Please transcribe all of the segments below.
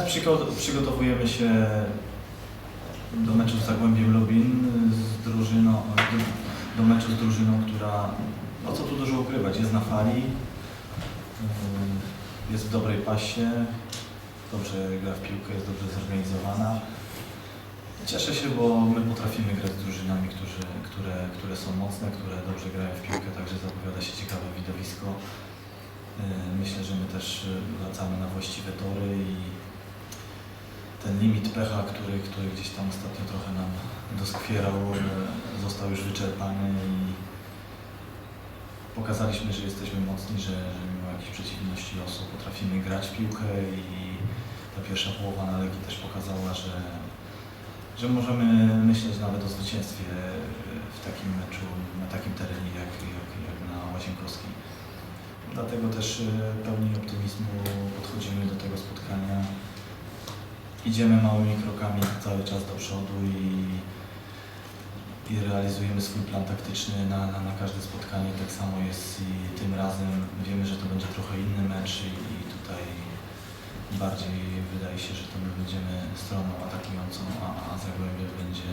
Przygo- przygotowujemy się do meczu z Zagłębiem Lubin, z drużyną, do, do meczu z drużyną, która, no co tu dużo ukrywać, jest na fali, yy, jest w dobrej pasie, dobrze gra w piłkę, jest dobrze zorganizowana. Cieszę się, bo my potrafimy grać z drużynami, którzy, które, które są mocne, które dobrze grają w piłkę, także zapowiada się ciekawe widowisko. Yy, Myślę, że my też yy, wracamy na właściwe tory i ten limit pecha, który, który gdzieś tam ostatnio trochę nam doskwierał, został już wyczerpany i pokazaliśmy, że jesteśmy mocni, że, że mimo jakichś przeciwności losu potrafimy grać w piłkę i ta pierwsza połowa na Legii też pokazała, że, że możemy myśleć nawet o zwycięstwie w takim meczu, na takim terenie jak, jak, jak na Łazienkowskiej. Dlatego też e, pełni optymizmu podchodzimy. Idziemy małymi krokami cały czas do przodu i, i realizujemy swój plan taktyczny na, na, na każde spotkanie. Tak samo jest i tym razem. Wiemy, że to będzie trochę inny mecz i, i tutaj bardziej wydaje się, że to my będziemy stroną atakującą, a, a Zagłębie będzie,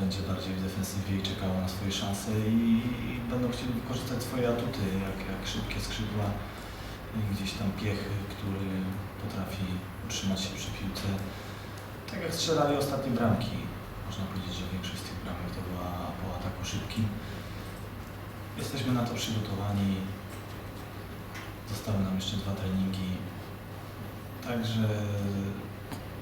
będzie bardziej w defensywie i czekało na swoje szanse i, i będą chcieli wykorzystać swoje atuty, jak, jak szybkie skrzydła gdzieś tam piechy, który potrafi utrzymać się przy piłce. Tak jak strzelali ostatnie bramki. Można powiedzieć, że większość z tych bramek to była po ataku szybkim. Jesteśmy na to przygotowani. Zostały nam jeszcze dwa treningi. Także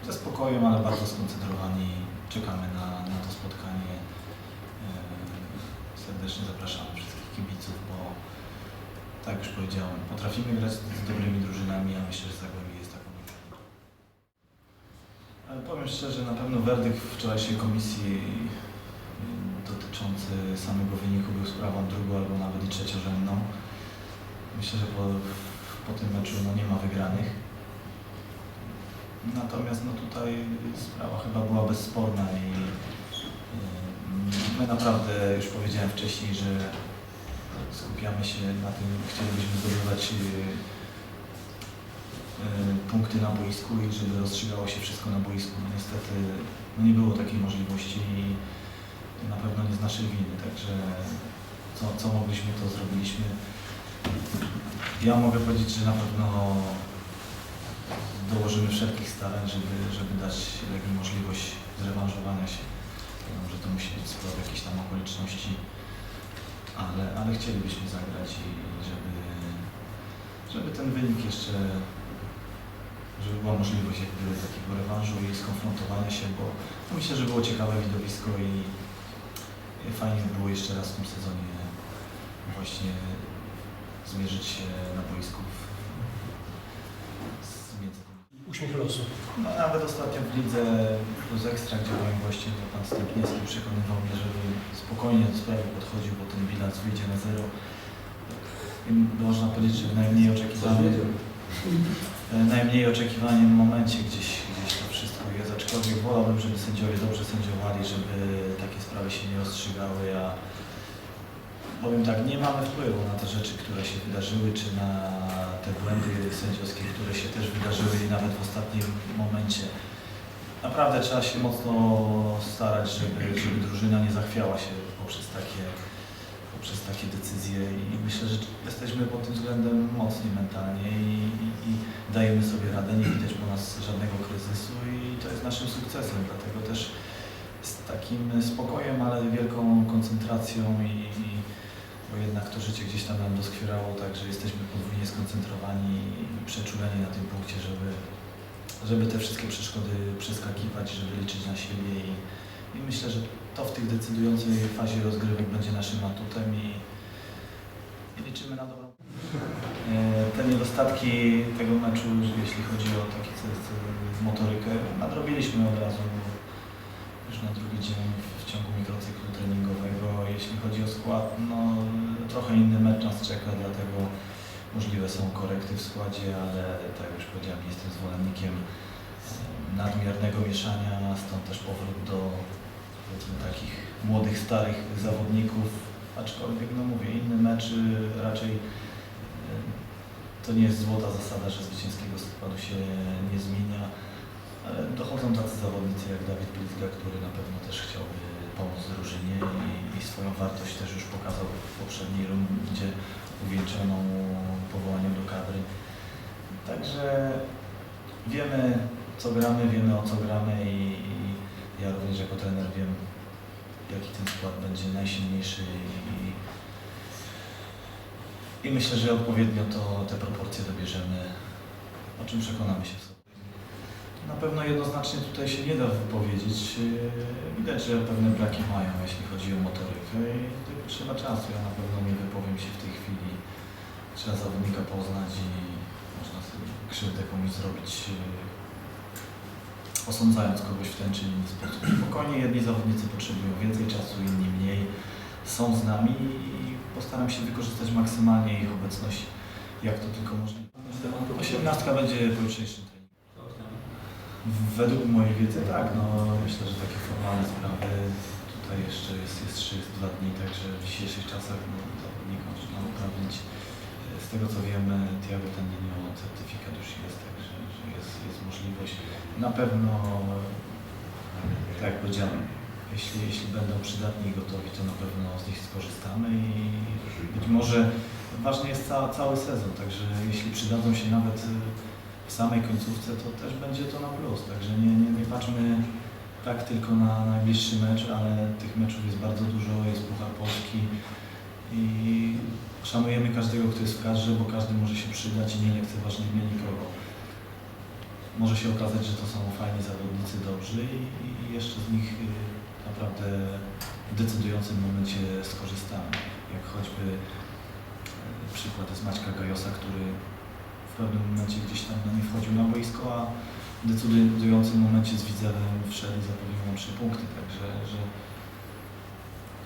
ze spokojem, ale bardzo skoncentrowani czekamy na, na to spotkanie. Eee, Serdecznie zapraszamy wszystkich kibiców, bo tak jak już powiedziałem, potrafimy grać z dobrymi drużynami, a myślę, że Zagłębie jest taką. Ale powiem szczerze, na pewno werdykt wczorajszej komisji mm, dotyczący samego wyniku był sprawą drugą albo nawet i trzeciorzędną. Myślę, że po, po tym meczu no, nie ma wygranych. Natomiast no, tutaj sprawa chyba była bezsporna i yy, my naprawdę, już powiedziałem wcześniej, że skupiamy się na tym, chcielibyśmy zdobywać yy, yy, punkty na boisku i żeby rozstrzygało się wszystko na boisku. No niestety no nie było takiej możliwości i na pewno nie z naszej winy, także co, co mogliśmy, to zrobiliśmy. Ja mogę powiedzieć, że na pewno dołożymy wszelkich starań, żeby, żeby dać Legii możliwość zrewanżowania się. Wiadomo, że to musi być sprawa jakichś tam okoliczności, ale, ale chcielibyśmy zagrać i żeby, żeby ten wynik jeszcze, żeby była możliwość jakby takiego rewanżu i skonfrontowania się, bo myślę, że było ciekawe widowisko i fajnie by było jeszcze raz w tym sezonie właśnie zmierzyć się na boisku w, z między tymi. Uśmiech losu. No, nawet ostatnio w lidze plus ekstra, gdzie byłem gościem, to pan Stępniewski przekonywał mnie, żeby spokojnie do sprawy podchodził, bo ten bilans wyjdzie na zero. I można powiedzieć, że w najmniej oczekiwanym, e, najmniej oczekiwanym momencie gdzieś, gdzieś to wszystko jest, aczkolwiek wolałbym, żeby sędziowie dobrze sędziowali, żeby takie sprawy się nie rozstrzygały, a powiem tak, nie mamy wpływu na te rzeczy, które się wydarzyły, czy na te błędy sędziowskie, które się też wydarzyły i nawet w ostatnim momencie. Naprawdę trzeba się mocno starać, żeby, żeby drużyna nie zachwiała się poprzez takie, poprzez takie decyzje. I myślę, że jesteśmy pod tym względem mocni mentalnie i, i, i dajemy sobie radę, nie widać po nas żadnego kryzysu i to jest naszym sukcesem, dlatego też z takim spokojem, ale wielką koncentracją i, i bo jednak to życie gdzieś tam nam doskwierało, także jesteśmy podwójnie skoncentrowani i przeczuleni na tym punkcie, żeby, żeby te wszystkie przeszkody przeskakiwać, żeby liczyć na siebie i, i myślę, że to w tych decydującej fazie rozgrywek będzie naszym atutem i, i liczymy na dobrą. E, Te niedostatki tego meczu, jeśli chodzi o takie motorykę, nadrobiliśmy od razu już na drugi dzień w ciągu mikrocyklu treningowego. Jeśli chodzi o skład, no trochę inny mecz nas czeka, dlatego możliwe są korekty w składzie, ale tak jak już powiedziałem, jestem zwolennikiem e, nadmiernego mieszania, stąd też powrót do takich młodych, starych zawodników, aczkolwiek no mówię, inny mecz raczej y, to nie jest złota zasada, że zwycięskiego składu się nie zmienia, ale dochodzą tacy zawodnicy jak Dawid Blizga, który na pewno też chciałby pomóc drużynie i, i swoją wartość też już pokazał w poprzedniej rundzie uwieńczoną powołaniem do kadry. Także wiemy co gramy, wiemy o co gramy i, i ja również jako trener wiem jaki ten skład będzie najsilniejszy i, i myślę, że odpowiednio to te proporcje dobierzemy, o czym przekonamy się. Na pewno jednoznacznie tutaj się nie da wypowiedzieć. Yy, Widać, że pewne braki mają, jeśli chodzi o motorykę i tylko trzeba czasu. Ja na pewno nie wypowiem się w tej chwili. Trzeba zawodnika poznać i można sobie krzywdę komuś zrobić, yy, osądzając kogoś w ten czy inny sposób. Spokojnie jedni zawodnicy potrzebują więcej czasu, inni mniej. Są z nami i postaram się wykorzystać maksymalnie ich obecność, jak to tylko możliwe. Osiemnastka będzie po jutrzejszym. Według mojej wiedzy tak, no myślę, że takie formalne sprawy tutaj jeszcze jest, jest 32 dni, także w dzisiejszych czasach no, zawodnik można uprawnić. Z tego co wiemy, Tiago Tendinio certyfikat już jest, także że jest, jest możliwość. Na pewno, tak jak powiedziałem, jeśli, jeśli będą przydatni i gotowi, to na pewno z nich skorzystamy i być może ważny jest ca, cały sezon, także jeśli przydadzą się nawet w samej końcówce, to też będzie to na plus. Także nie, nie, nie patrzmy tak tylko na najbliższy mecz, ale tych meczów jest bardzo dużo, jest Puchar Polski i szanujemy każdego, kto jest w kadrze, bo każdy może się przydać i nie lekceważymy nikogo. Może się okazać, że to są fajni zawodnicy, dobrzy i, jeszcze z nich y, naprawdę w decydującym momencie skorzystamy. Jak choćby y, przykład z Maćka Gajosa, który pewnym momencie gdzieś tam no, nie wchodził na boisko, a w decydującym momencie z Widzewem wszedł i zapewnił nam trzy punkty, także że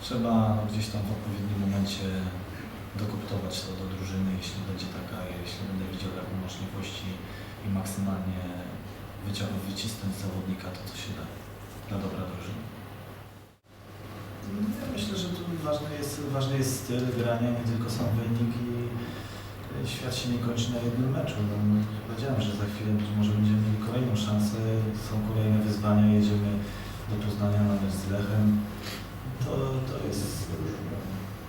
trzeba no, gdzieś tam w odpowiednim momencie dokoptować to do drużyny, jeśli będzie taka, jeśli będę widział taką możliwość i, maksymalnie wycia- wycisnąć z zawodnika to, co się da dla dobra drużyny. Ja myślę, że tu ważny jest, ważny jest styl grania, nie tylko sam wynik i świat się nie kończy na jednym meczu. No, powiedziałem, że za chwilę być może będziemy mieli kolejną szansę, są kolejne wyzwania, jedziemy do Poznania na mecz z Lechem. To, to jest,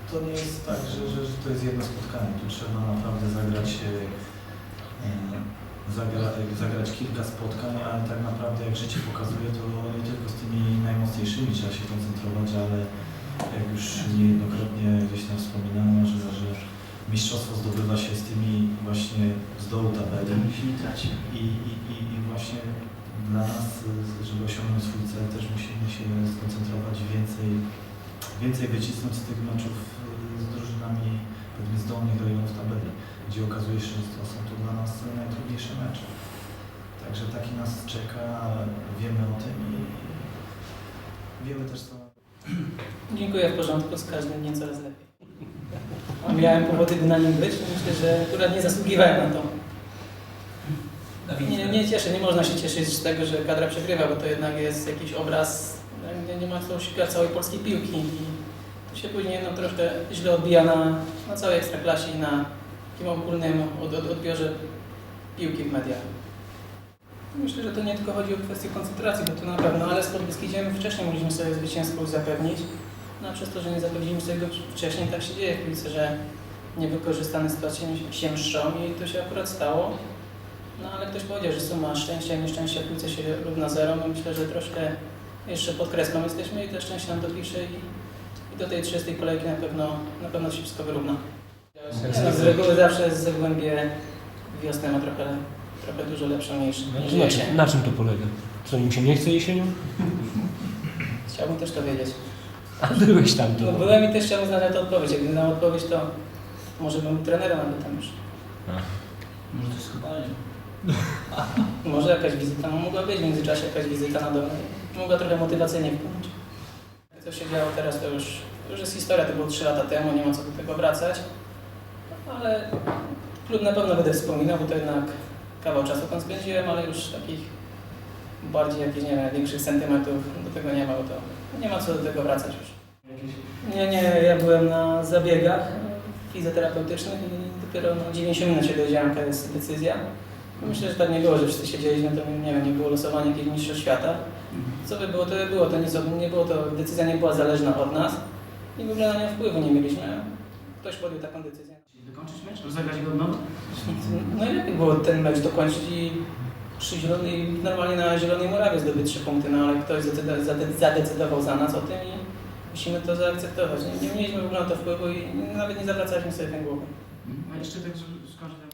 to nie jest tak, że, że, to jest jedno spotkanie. Tu trzeba naprawdę zagrać, e, zagra, zagrać kilka spotkań, ale tak naprawdę jak życie pokazuje, to nie tylko z tymi najmocniejszymi trzeba się koncentrować, ale jak już niejednokrotnie gdzieś tam wspominano, że, że mistrzostwo zdobywa się z tymi właśnie z dołu tabeli. I, i, i, I właśnie dla nas, żeby osiągnąć swój cel, też musimy się skoncentrować i więcej, więcej wycisnąć z tych meczów y, z drużynami powiedzmy z dolnych rejonów tabeli, gdzie okazuje się, że to są to dla nas najtrudniejsze mecze. Także taki nas czeka, wiemy o tym i wiemy też co. Dziękuję, w porządku, z każdym dniem coraz lepiej. A miałem powody, by na nim być, myślę, że akurat nie zasługiwałem na to. Nie, nie cieszę, nie można się cieszyć z tego, że kadra przegrywa, bo to jednak jest jakiś obraz, nie, nie ma co oszukać całej polskiej piłki i to się później no, troszkę źle odbija na, na całej ekstraklasie i na takim ogólnym od, od, odbiorze piłki w mediach. Myślę, że to nie tylko chodzi o kwestię koncentracji, bo to na pewno, ale z Podbeskidziem wcześniej mogliśmy sobie zwycięstwo zapewnić. No przez to, że nie zapewniliśmy sobie go wcześniej, tak się dzieje w piłce, że niewykorzystane sytuacje się mszczą i to się akurat stało. No ale ktoś powiedział, że suma szczęścia i nieszczęścia w piłce się równa zero. No myślę, że troszkę jeszcze pod kreską jesteśmy i to szczęście nam dopisze i, i do tej 30 kolejki na pewno, na pewno się wszystko wyrówna. No, z reguły zawsze z Zagłębie wiosnę ma trochę, trochę dużo lepszą niż, niż Na czym, na czym to polega? Co im się nie chce jesienią? Chciałbym też to wiedzieć. A byłeś tam No byłem i też chciałbym na to odpowiedź. Jak gdybym znał odpowiedź, to może bym trenerem albo tam już. Może to jest kopalnia. Może jakaś wizyta, no mogła być w międzyczasie jakaś wizyta na dole. Mogła trochę motywacyjnie wpłynąć. Co się działo teraz, to już, to już jest historia, to było 3 lata temu, nie ma co do tego wracać. Ale klub na pewno będę wspominał, bo to jednak kawał czasu tam spędziłem, ale już takich bardziej jakichś, nie wiem, większych sentymentów do tego nie ma, bo to nie ma co do tego wracać już. Nie, nie, ja byłem na zabiegach fizjoterapeutycznych i dopiero no, 90 minut się dowiedziałem, jaka jest decyzja. Myślę, że tak nie było, że wszyscy siedzieliśmy, to nie wiem, nie było losowania jakiegoś mistrzostw świata. Co by było, to by było, to nic, nie było to, decyzja nie była zależna od nas i w ogóle na nią wpływu nie mieliśmy. Ktoś podjął taką decyzję. Czyli dokończyć mecz? Rozegrać go od? No i lepiej było ten mecz dokończyć i przy zielonej, normalnie na Zielonej Murawie zdobyć trzy punkty, no ale ktoś zadecydował za nas o tym i musimy to zaakceptować. Nie, nie mieliśmy w ogóle na to wpływu i nawet nie zawracaliśmy sobie tym głowy. A jeszcze tak, skończyć